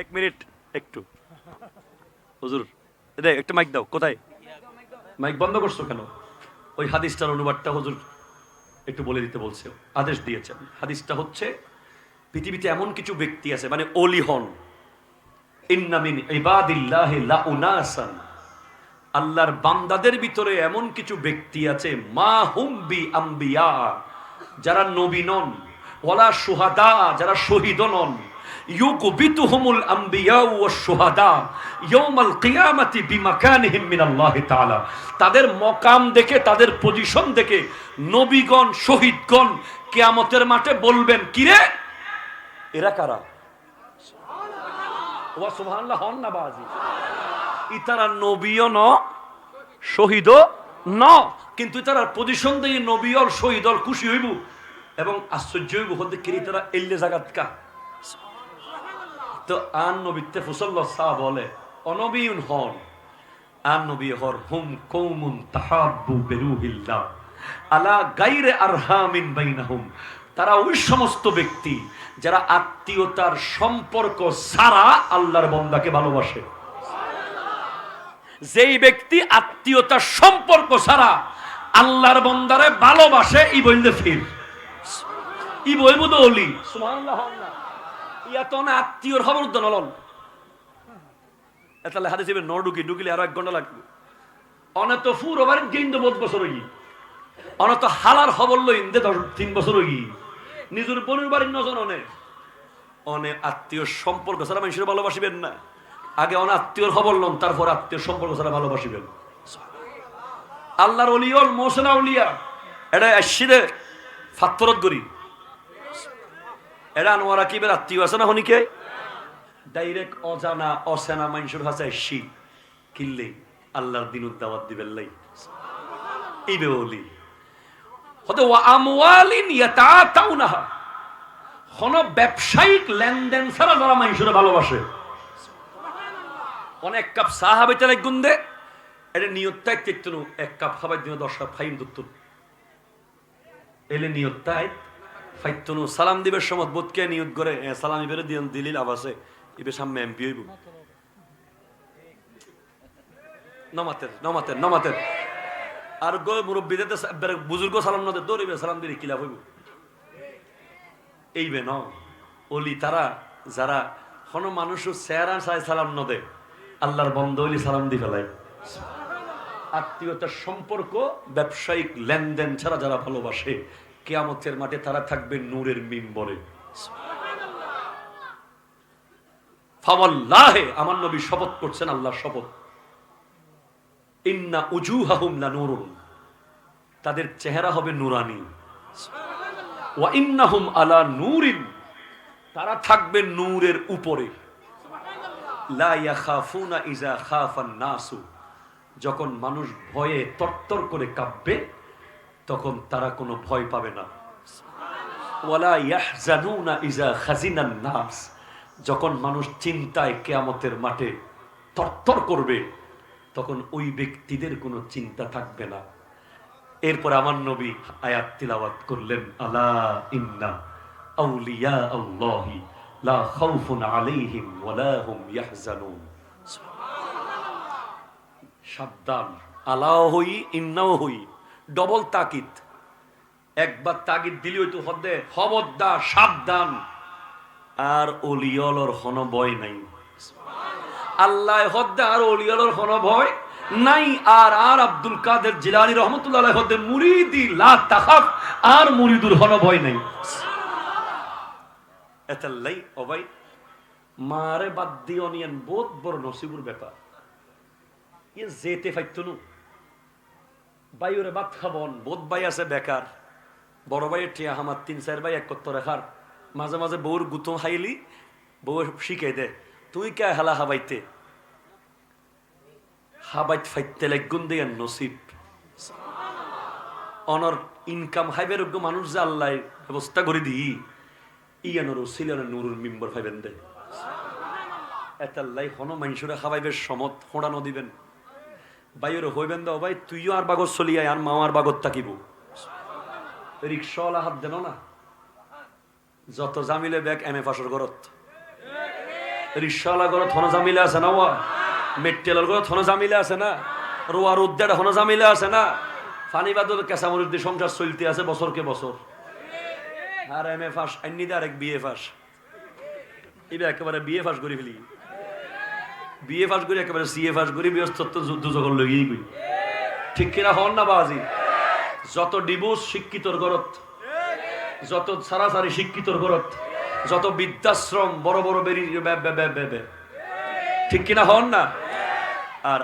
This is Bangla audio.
এক মিনিট, একটু। হুজুর রে একটা মাইক দাও, কোথায়? মাইক বন্ধ করছ কেন? ওই হাদিসটার অনুবাদটা হুজুর একটু বলে দিতে বলছে, আদেশ হাদিসটা হচ্ছে, পৃথিবীতে এমন কিছু ব্যক্তি আছে মানে অলি হন। ইন্নামিন আল্লাহর বান্দাদের ভিতরে এমন কিছু ব্যক্তি আছে, মা হুম্বি আম্বিয়া, যারা নবী নন। ওয়ালা সুহাদা যারা শহীদ নন। ইউকবিতুহুমুল আম্বিয়া ওয়াস শুহাদা, ইয়াউমাল কিয়ামাতি বিমাকানিহিম মিনাল্লাহ তাআলা। তাদের মকাম দেখে, তাদের পজিশন দেখে নবীগণ, শহীদগণ কিয়ামতের মাঠে বলবেন, কিরে? এরা কারা? ওয়া সুবহানাল্লাহ, হন না বাজি। ইতারা নবীও ন, শহীদও ন। কিন্তু তারা পজিশন দিয়ে নবী আর শহীদ আর খুশি হইব। এবং আশ্চর্য তো আন নবীতে ফুসল্লা বলে অনবীন হন। আন নবী হর, হুম কৌমুন তাহাব্বু আলা গাইরে আরহামিন তারা ওই সমস্ত ব্যক্তি যারা আত্মীয়তার সম্পর্ক সারা আল্লাহর বন্দাকে ভালোবাসে। যেই ব্যক্তি আত্মীয়তার সম্পর্ক ছাড়া আল্লাহর বন্দারে ভালোবাসে ই বললে ফির। ই বলব তো অলি সুবহানাল্লাহ হন না তো না আত্মীয়র খবর তো নলন। তাহলে হাতে যাবে ঢুকিলে আরও এক ঘণ্টা লাগবে। অনেক তো ফুর ওভার গেইন তো বহুত বছর হই অনেক তো হালার খবর লইন তিন বছর হই নিজের বোনের বাড়ির নজন অনেক অনেক আত্মীয় সম্পর্ক ছাড়া মানুষের ভালোবাসিবেন না। আগে অন আত্মীয়র খবর লন, তারপর আত্মীয় সম্পর্ক ছাড়া ভালোবাসিবেন। আল্লাহর অলিয়ল মৌসেনা উলিয়া এটা আসছিরে ফাত্তরত গরি এরা আনোয়ারা কিবের আত্মীয় আছে না হনিকে ডাইরেক্ট অজানা অসেনা মানুষের কাছে কিনলে আল্লাহর দিন দাওয়াত দিবেন লাই এই বে অলি হতে ওয়া আমওয়ালিন ইয়াতাতাউনাহা কোন ব্যবসায়িক লেনদেন ছাড়া যারা মানুষের ভালোবাসে অনেক কাপ চা হাবে তাহলে গুন্দে এটা নিয়তটা একটু এক কাপ খাবার দিন দশ কাপ ফাইন দত্ত এলে নিয়তটাই ফাইতনু সালাম দিবের সময় বোধকে নিয়ত করে সালাম ইবেরে দিন দিলিল আবাসে ইবে সামনে এমপি হইব। নমাতের নমাতের নমাতের। আর গো মুরব্বীদের বুজুর্গ সালাম নদে দৌড়িবে, সালাম দিলে কিলাপ হইব। এইবে ন, অলি তারা, যারা কোনো মানুষও চেহারা চাই সালাম নদে আল্লাহর বন্ধ হইলে সালাম দি ফেলায়। আত্মীয়তার সম্পর্ক, ব্যবসায়িক লেনদেন ছাড়া যারা ভালোবাসে কেয়ামতের মাঠে তারা থাকবে নূরের মিম্বরে। আমার নবী শপথ করছেন আল্লাহর শপথ। ইন্না উজুহাহুম লানুরুন। তাদের চেহারা হবে নুরানি। ওয়া ইন্নাহুম আলা নূরিন। তারা থাকবে নূরের উপরে। যখন মানুষ ভয়ে তরতর করে কাঁপবে তখন তারা কোনো ভয় পাবে না। ইজা যখন মানুষ চিন্তায় কেয়ামতের মাঠে তরতর করবে, তখন ওই ব্যক্তিদের কোনো চিন্তা থাকবে না। এরপর আমার নবী আয়াত তিলাওয়াত করলেন, আলা ইন্না লা সাবধান। আলাও হই, ইন্নাও হই। ডবল তাকিদ। একবার তাগিদ দিলি হইতো হদে। খবরদার, সাবধান। আর অলিয়লর হন ভয় নাই। আল্লাহ হদ্দে আর অলিয়লর হন ভয় নাই। আর আর আব্দুল কাদের জিলানি রহমতুল্লাহ হদ্দে মুরিদি, লা তাখাফ, আর মুরিদুর হন ভয় নাই। এতাল্লাই অবাই মারে বাদ দিয়ে অনিয়ান বহুত বড় নসিবুর ব্যাপার। ইয়ে যেতে ফাইতনু ভাই ওরে ভাত খাবন বোধ ভাই আছে বেকার। বড় ভাইয়ের টিয়া আমার তিন, চার ভাই এক কত্ত রেখার। মাঝে মাঝে বউর গুতো হাইলি, বউ শিখে দে। তুই কে হেলা হাবাইতে? হাবাইত ফাইতে লাগুন দিয়ে নসিব। অনর ইনকাম হাইবের যোগ্য মানুষ যে আল্লাহ ব্যবস্থা করে দি ইয়ানোর সিলেন নুরুল মিম্বর ফাইবেন দে। এতাল্লাই হন মানুষরে খাবাইবের সমত হোঁড়ানো দিবেন বাইর হইবেন দাও ভাই, তুইও আর বাগত চলিয়াই আর মামার বাগত থাকিব। রিক্সাওয়ালা হাত দেন না। যত জামিলে ব্যাগ এম এ ফাঁসর গরত রিক্সাওয়ালা গরত হন জামিলে আছে না ওয়া মেট্টেলার গরত হন জামিলে আছে না? রোয়ার উদ্যান হন জামিলে আছে না? ফানি বাদ কেঁচামরির দিয়ে সংসার চলতে আছে বছরকে বছর। আর এম এ ফাঁস, আইনি দে আরেক বিএ ফাঁস। এবার একেবারে বিএ ফাঁস করে ফেলি। বিএ ফাস করে, একেবারে সিএ ফাস করে বৃহস্পত্য যুদ্ধ যখন লগিয়ে গই। ঠিক কিনা হন না বাজি? যত ডিভোর্স শিক্ষিতর গরত, যত সারাসারি শিক্ষিতর গরত, যত বৃদ্ধাশ্রম বড় বড় বেরি বে- বে- বে- বে- বে। ঠিক কিনা হন না? আর